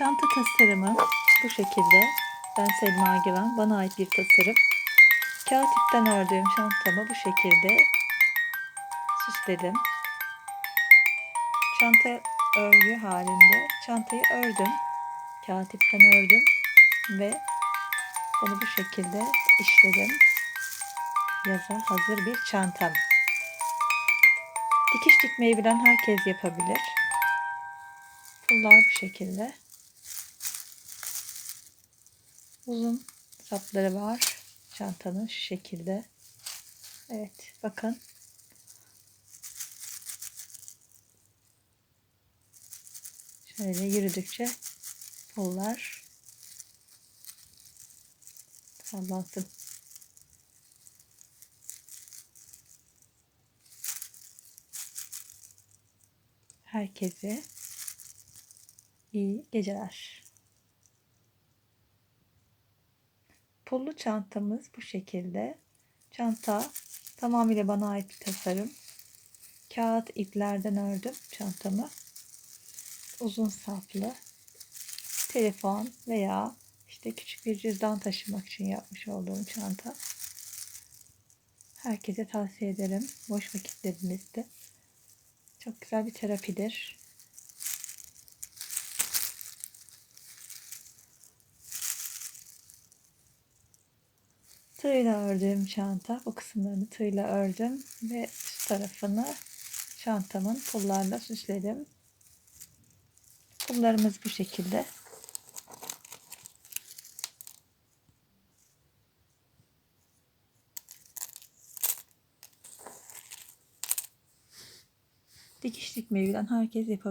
Çanta tasarımı bu şekilde. Ben Selma Güven. Bana ait bir tasarım. Kağıt ipten ördüğüm çantamı bu şekilde süsledim. Çanta örgü halinde çantayı ördüm. Kağıt ipten ördüm ve bunu bu şekilde işledim. Yaza hazır bir çantam. Dikiş dikmeyi bilen herkes yapabilir. Pullar bu şekilde. Uzun sapları var çantanın şu şekilde. Evet bakın. Şöyle yürüdükçe pullar sallansın. Herkese iyi geceler. Pullu çantamız bu şekilde. Çanta tamamıyla bana ait bir tasarım. Kağıt iplerden ördüm çantamı. Uzun saplı. Telefon veya işte küçük bir cüzdan taşımak için yapmış olduğum çanta. Herkese tavsiye ederim. Boş vakitlerinizde. Çok güzel bir terapidir. Tığla ördüğüm çanta. Bu kısımlarını tığla ördüm ve üst tarafını çantamın pullarla süsledim. Pullarımız bu şekilde. Dikiş dikmeyi bilen herkes yapabilir.